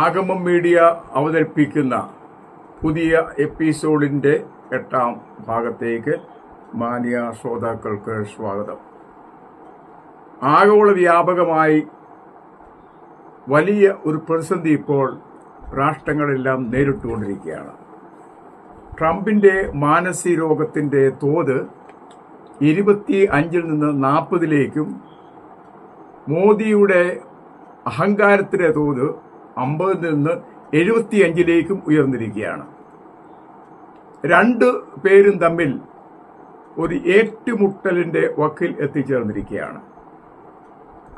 ആഗമം media അവതരിപ്പിക്കുന്ന പുതിയ എപ്പിസോഡിന്റെ എട്ടാം ഭാഗത്തേക്ക് മാന്യ ശ്രോതാക്കൾക്ക് സ്വാഗതം. ആഗോള വ്യാപകമായി വലിയ ഒരു പ്രതിസന്ധി ഇപ്പോൾ രാഷ്ട്രങ്ങളെല്ലാം നേരിട്ടുകൊണ്ടിരിക്കുകയാണ്. ട്രംപിന്റെ മാനസിക രോഗത്തിന്റെ തോത് ഇരുപത്തി അഞ്ചിൽ നിന്ന് നാൽപ്പതിലേക്കും മോദിയുടെ അഹങ്കാരത്തിന്റെ തോത് അമ്പതിൽ നിന്ന് എഴുപത്തിയഞ്ചിലേക്കും ഉയർന്നിരിക്കുകയാണ്. രണ്ട് പേരും തമ്മിൽ ഒരു ഏറ്റുമുട്ടലിന്റെ വക്കിൽ എത്തിച്ചേർന്നിരിക്കുകയാണ്.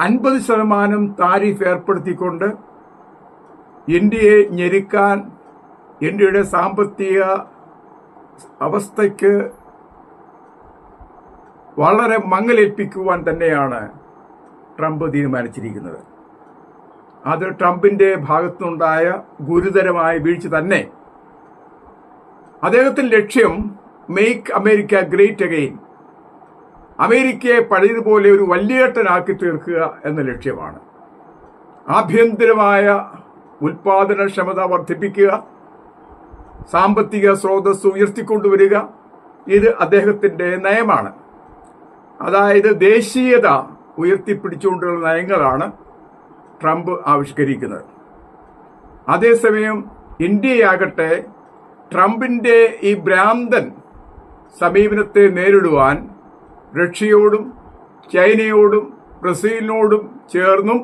അൻപത് ശതമാനം താരിഫ് ഏർപ്പെടുത്തിക്കൊണ്ട് ഇന്ത്യയെ ഞെരുക്കാൻ ഇന്ത്യയുടെ സാമ്പത്തിക അവസ്ഥയ്ക്ക് വളരെ മങ്ങലേൽപ്പിക്കുവാൻ തന്നെയാണ് ട്രംപ് തീരുമാനിച്ചിരിക്കുന്നത്. അത് ട്രംപിന്റെ ഭാഗത്തുനിന്നുണ്ടായ ഗുരുതരമായ വീഴ്ച തന്നെ. അദ്ദേഹത്തിന്റെ ലക്ഷ്യം മെയ്ക്ക് അമേരിക്ക ഗ്രേറ്റ് അഗെയിൻ അമേരിക്കയെ പഴയതുപോലെ ഒരു വലിയേട്ടനാക്കി തീർക്കുക എന്ന ലക്ഷ്യമാണ്. ആഭ്യന്തരമായ ഉൽപാദനക്ഷമത വർദ്ധിപ്പിക്കുക സാമ്പത്തിക സ്രോതസ് ഉയർത്തിക്കൊണ്ടുവരിക ഇത് അദ്ദേഹത്തിന്റെ നയമാണ്. അതായത് ദേശീയത ഉയർത്തിപ്പിടിച്ചുകൊണ്ടുള്ള നയങ്ങളാണ് ട്രംപ് ആവിഷ്കരിക്കുന്നത്. അതേസമയം ഇന്ത്യയാകട്ടെ ട്രംപിന്റെ ഈ ഭ്രാന്തൻ സമീപനത്തെ നേരിടുവാൻ റഷ്യയോടും ചൈനയോടും ബ്രസീലിനോടും ചേർന്നും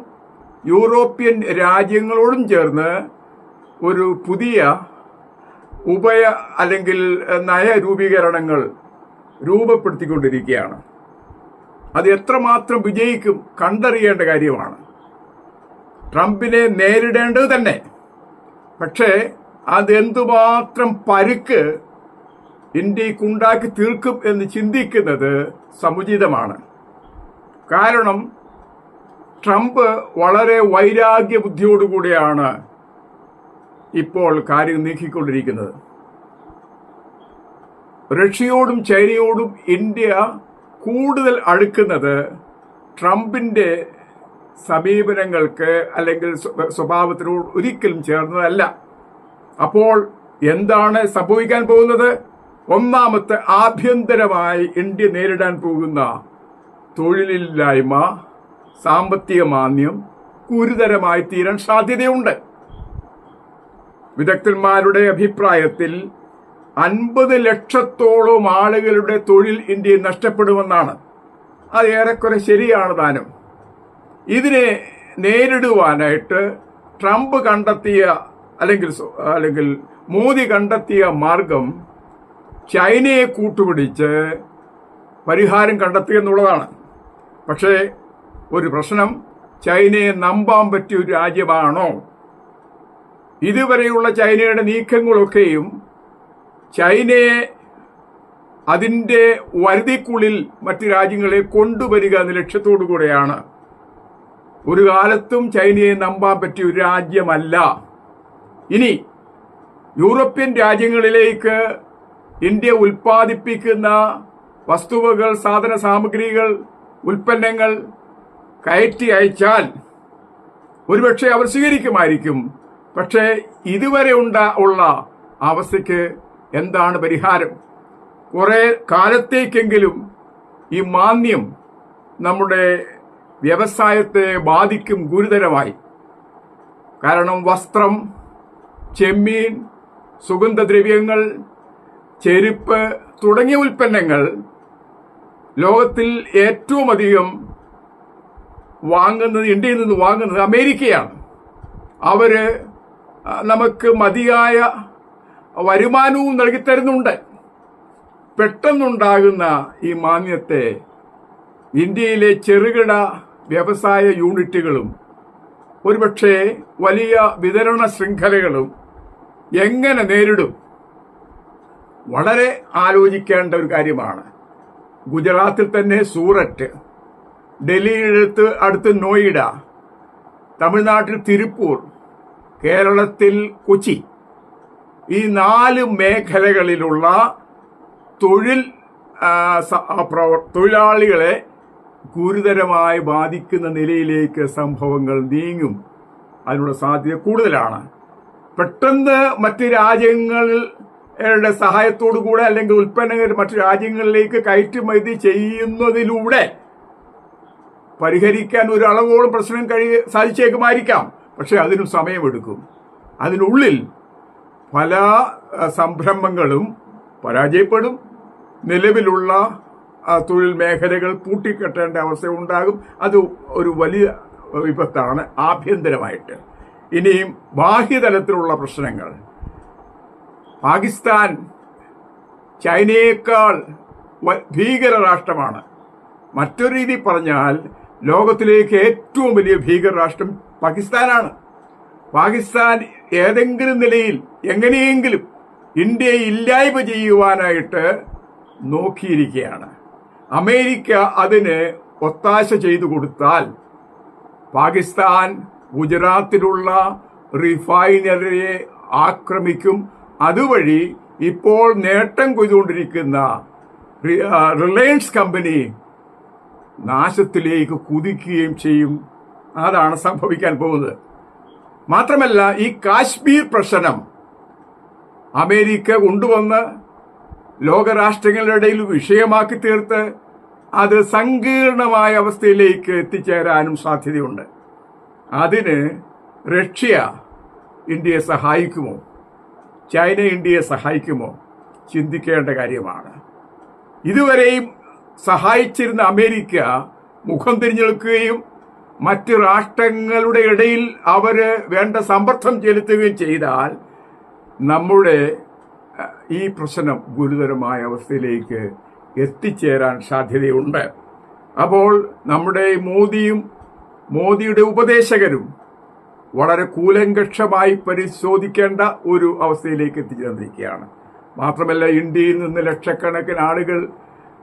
യൂറോപ്യൻ രാജ്യങ്ങളോടും ചേർന്ന് ഒരു പുതിയ ഉഭയ അല്ലെങ്കിൽ നയരൂപീകരണങ്ങൾ രൂപപ്പെടുത്തിക്കൊണ്ടിരിക്കുകയാണ്. അത് എത്രമാത്രം വിജയിക്കും കണ്ടറിയേണ്ട കാര്യമാണ്. ട്രംപിനെ നേരിടേണ്ടത് തന്നെ. പക്ഷേ അതെന്തുമാത്രം പരുക്ക് ഇന്ത്യക്കുണ്ടാക്കി തീർക്കും എന്ന് ചിന്തിക്കുന്നത് സമുചിതമാണ്. കാരണം ട്രംപ് വളരെ വൈരാഗ്യ ബുദ്ധിയോടുകൂടിയാണ് ഇപ്പോൾ കാര്യം നീക്കിക്കൊണ്ടിരിക്കുന്നത്. റഷ്യയോടും ചൈനയോടും ഇന്ത്യ കൂടുതൽ അടുക്കുന്നത് ട്രംപിന്റെ സമീപനങ്ങൾക്ക് അല്ലെങ്കിൽ സ്വഭാവത്തിനോട് ഒരിക്കലും ചേർന്നതല്ല. അപ്പോൾ എന്താണ് സംഭവിക്കാൻ പോകുന്നത്? ഒന്നാമത്തെ ആഭ്യന്തരമായി ഇന്ത്യ നേരിടാൻ പോകുന്ന തൊഴിലില്ലായ്മ സാമ്പത്തിക മാന്യം ഗുരുതരമായി തീരാൻ സാധ്യതയുണ്ട്. വിദഗ്ധന്മാരുടെ അഭിപ്രായത്തിൽ അൻപത് ലക്ഷത്തോളം ആളുകളുടെ തൊഴിൽ ഇന്ത്യയിൽ നഷ്ടപ്പെടുമെന്നാണ്. അത് ഏറെക്കുറെ ശരിയാണ് താനും. ഇതിനെ നേരിടുവാനായിട്ട് ട്രംപ് കണ്ടെത്തിയ അല്ലെങ്കിൽ അല്ലെങ്കിൽ മോദി കണ്ടെത്തിയ മാർഗം ചൈനയെ കൂട്ടുപിടിച്ച് പരിഹാരം കണ്ടെത്തുക എന്നുള്ളതാണ്. പക്ഷേ ഒരു പ്രശ്നം ചൈനയെ നമ്പാൻ പറ്റിയ ഒരു രാജ്യമാണോ? ഇതുവരെയുള്ള ചൈനയുടെ നീക്കങ്ങളൊക്കെയും ചൈനയെ അതിന്റെ വരുതിക്കുള്ളിൽ മറ്റ് രാജ്യങ്ങളെ കൊണ്ടുവരിക എന്ന ലക്ഷ്യത്തോടു കൂടെയാണ് ഒരു കാലത്തും ചൈനയെ നമ്പാൻ പറ്റിയ ഒരു രാജ്യമല്ല. ഇനി യൂറോപ്യൻ രാജ്യങ്ങളിലേക്ക് ഇന്ത്യ ഉൽപ്പാദിപ്പിക്കുന്ന വസ്തുവകൾ സാധന സാമഗ്രികൾ ഉൽപ്പന്നങ്ങൾ കയറ്റി അയച്ചാൽ ഒരുപക്ഷെ അവർ സ്വീകരിക്കുമായിരിക്കും. പക്ഷേ ഇതുവരെ ഉള്ള അവസ്ഥയ്ക്ക് എന്താണ് പരിഹാരം? കുറേ കാലത്തേക്കെങ്കിലും ഈ മാന്യം നമ്മുടെ വ്യവസായത്തെ ബാധിക്കും ഗുരുതരമായി. കാരണം വസ്ത്രം ചെമ്മീൻ സുഗന്ധദ്രവ്യങ്ങൾ ചെരുപ്പ് തുടങ്ങിയ ഉൽപ്പന്നങ്ങൾ ലോകത്തിൽ ഏറ്റവും അധികം വാങ്ങുന്നത് ഇന്ത്യയിൽ നിന്ന് വാങ്ങുന്നത് അമേരിക്കയാണ്. അവർ നമുക്ക് മതിയായ വരുമാനവും നൽകിത്തരുന്നുണ്ട്. പെട്ടെന്നുണ്ടാകുന്ന ഈ മാന്യത്തെ ഇന്ത്യയിലെ ചെറുകിട വ്യവസായ യൂണിറ്റുകളും ഒരുപക്ഷെ വലിയ വിതരണ ശൃംഖലകളും എങ്ങനെ നേരിടും? വളരെ ആലോചിക്കേണ്ട ഒരു കാര്യമാണ്. ഗുജറാത്തിൽ തന്നെ സൂററ്റ് ഡൽഹിയിലടുത്ത് അടുത്ത് നോയിഡ തമിഴ്നാട്ടിൽ തിരുപ്പൂർ കേരളത്തിൽ കൊച്ചി ഈ നാല് മേഖലകളിലുള്ള തൊഴിൽ തൊഴിലാളികളെ ഗുരുതരമായി ബാധിക്കുന്ന നിലയിലേക്ക് സംഭവങ്ങൾ നീങ്ങും. അതിനുള്ള സാധ്യത കൂടുതലാണ്. പെട്ടെന്ന് മറ്റ് രാജ്യങ്ങളുടെ സഹായത്തോടു കൂടെ അല്ലെങ്കിൽ ഉൽപ്പന്നങ്ങൾ മറ്റു രാജ്യങ്ങളിലേക്ക് കയറ്റുമതി ചെയ്യുന്നതിലൂടെ പരിഹരിക്കാൻ ഒരു അളവോളം പ്രശ്നം കഴി സാധിച്ചേക്കുമായിരിക്കാം. പക്ഷെ അതിനും സമയമെടുക്കും. അതിനുള്ളിൽ പല സംരംഭങ്ങളും പരാജയപ്പെടും. നിലവിലുള്ള തൊഴിൽ മേഖലകൾ പൂട്ടിക്കെട്ടേണ്ട അവസ്ഥ ഉണ്ടാകും അത് ഒരു വലിയ വിപത്താണ് ആഭ്യന്തരമായിട്ട്. ഇനിയും ബാഹ്യതലത്തിലുള്ള പ്രശ്നങ്ങൾ. പാകിസ്ഥാൻ ചൈനയേക്കാൾ ഭീകര രാഷ്ട്രമാണ് മറ്റൊരു രീതി പറഞ്ഞാൽ ലോകത്തിലേക്ക് ഏറ്റവും വലിയ ഭീകര രാഷ്ട്രം പാകിസ്ഥാനാണ്. പാകിസ്ഥാൻ ഏതെങ്കിലും നിലയിൽ എങ്ങനെയെങ്കിലും ഇന്ത്യയെ ഇല്ലായ്മ ചെയ്യുവാനായിട്ട് നോക്കിയിരിക്കുകയാണ്. അമേരിക്ക അതിന് ഒത്താശ ചെയ്തു കൊടുത്താൽ പാകിസ്ഥാൻ ഗുജറാത്തിലുള്ള റിഫൈനറിയെ ആക്രമിക്കും. അതുവഴി ഇപ്പോൾ നേട്ടം കൊയ്തുകൊണ്ടിരിക്കുന്ന റിലയൻസ് കമ്പനി നാശത്തിലേക്ക് കുതിക്കുകയും ചെയ്യും. അതാണ് സംഭവിക്കാൻ പോകുന്നത്. മാത്രമല്ല ഈ കാശ്മീർ പ്രശ്നം അമേരിക്ക കൊണ്ടുവന്ന് ലോകരാഷ്ട്രങ്ങളുടെ ഇടയിൽ വിഷയമാക്കി തീർത്ത് അത് സങ്കീർണമായ അവസ്ഥയിലേക്ക് എത്തിച്ചേരാനും സാധ്യതയുണ്ട്. അതിന് റഷ്യ ഇന്ത്യയെ സഹായിക്കുമോ? ചൈന ഇന്ത്യയെ സഹായിക്കുമോ? ചിന്തിക്കേണ്ട കാര്യമാണ്. ഇതുവരെയും സഹായിച്ചിരുന്ന അമേരിക്ക മുഖം തിരിഞ്ഞു നിൽക്കുകയും മറ്റ് രാഷ്ട്രങ്ങളുടെ ഇടയിൽ അവർ വേണ്ട സമ്പർദ്ദം ചെലുത്തുകയും ചെയ്താൽ നമ്മുടെ ഈ പ്രശ്നം ഗുരുതരമായ അവസ്ഥയിലേക്ക് എത്തിച്ചേരാൻ സാധ്യതയുണ്ട്. അപ്പോൾ നമ്മുടെ മോദിയും മോദിയുടെ ഉപദേശകരും വളരെ കൂലങ്കക്ഷമായി പരിശോധിക്കേണ്ട ഒരു അവസ്ഥയിലേക്ക് എത്തിച്ചേർന്നിരിക്കുകയാണ്. മാത്രമല്ല ഇന്ത്യയിൽ നിന്ന് ലക്ഷക്കണക്കിന് ആളുകൾ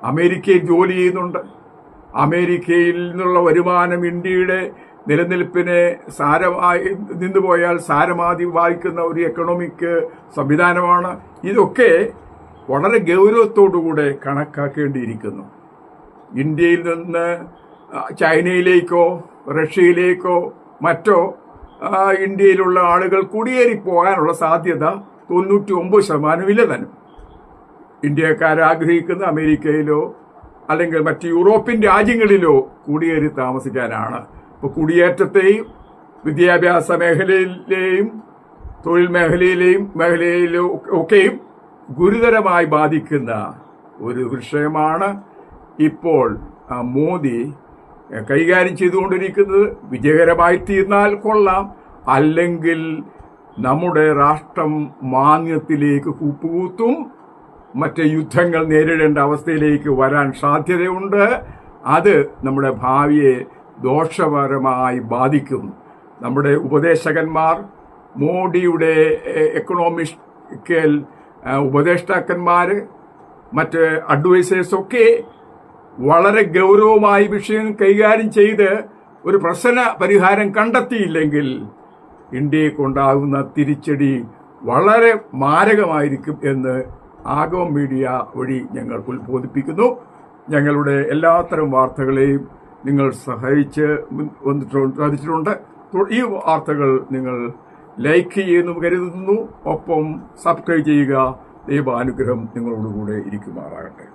അമേരിക്കയിൽ ജോലി ചെയ്യുന്നുണ്ട്. അമേരിക്കയിൽ നിന്നുള്ള വരുമാനം ഇന്ത്യയുടെ നിലനിൽപ്പിനെ സാരമായി നിന്നുപോയാൽ സാരമാതി വായിക്കുന്ന ഒരു എക്കണോമിക് സംവിധാനമാണ്. ഇതൊക്കെ വളരെ ഗൗരവത്തോടുകൂടെ കണക്കാക്കേണ്ടിയിരിക്കുന്നു. ഇന്ത്യയിൽ നിന്ന് ചൈനയിലേക്കോ റഷ്യയിലേക്കോ മറ്റോ ഇന്ത്യയിലുള്ള ആളുകൾ കുടിയേറി പോകാനുള്ള സാധ്യത തൊണ്ണൂറ്റി ഒമ്പത് ശതമാനം ഇല്ല തന്നെ ഇന്ത്യക്കാർ ആഗ്രഹിക്കുന്ന അമേരിക്കയിലോ അല്ലെങ്കിൽ മറ്റ് യൂറോപ്യൻ രാജ്യങ്ങളിലോ കുടിയേറി താമസിക്കാനാണ് ഇപ്പോൾ കുടിയേറ്റത്തെയും വിദ്യാഭ്യാസ മേഖലയിലെയും തൊഴിൽ മേഖലയിലെയും മേഖലയിലും ഒക്കെയും ഗുരുതരമായി ബാധിക്കുന്ന ഒരു വിഷയമാണ് ഇപ്പോൾ മോദി കൈകാര്യം ചെയ്തുകൊണ്ടിരിക്കുന്നത്. വിജയകരമായി തീർന്നാൽ കൊള്ളാം. അല്ലെങ്കിൽ നമ്മുടെ രാഷ്ട്രം മാന്യത്തിലേക്ക് കൂപ്പുകൂത്തും. മറ്റ് യുദ്ധങ്ങൾ നേരിടേണ്ട അവസ്ഥയിലേക്ക് വരാൻ സാധ്യതയുണ്ട്. അത് നമ്മുടെ ഭാവിയെ ദോഷപരമായി ബാധിക്കും നമ്മുടെ ഉപദേശകന്മാർ മോഡിയുടെ എക്കണോമിക്കൽ ഉപദേഷ്ടാക്കന്മാർ മറ്റ് അഡ്വൈസേഴ്സൊക്കെ വളരെ ഗൗരവമായി വിഷയം കൈകാര്യം ചെയ്ത് ഒരു പ്രശ്ന പരിഹാരം കണ്ടെത്തിയില്ലെങ്കിൽ ഇന്ത്യയ്ക്കുണ്ടാകുന്ന തിരിച്ചടി വളരെ മാരകമായിരിക്കും എന്ന് ആഗോ മീഡിയ വഴി ഞങ്ങൾ ഉത്ബോധിപ്പിക്കുന്നു. ഞങ്ങളുടെ എല്ലാത്തരം വാർത്തകളെയും നിങ്ങൾ സഹായിച്ച് സാധിച്ചിട്ടുണ്ട്. ഈ വാർത്തകൾ നിങ്ങൾ ലൈക്ക് ചെയ്യുന്നു കരുതുന്നു. ഒപ്പം സബ്സ്ക്രൈബ് ചെയ്യുക. ദൈവാനുഗ്രഹം നിങ്ങളോടുകൂടെ ഇരിക്കുമാറാകട്ടെ.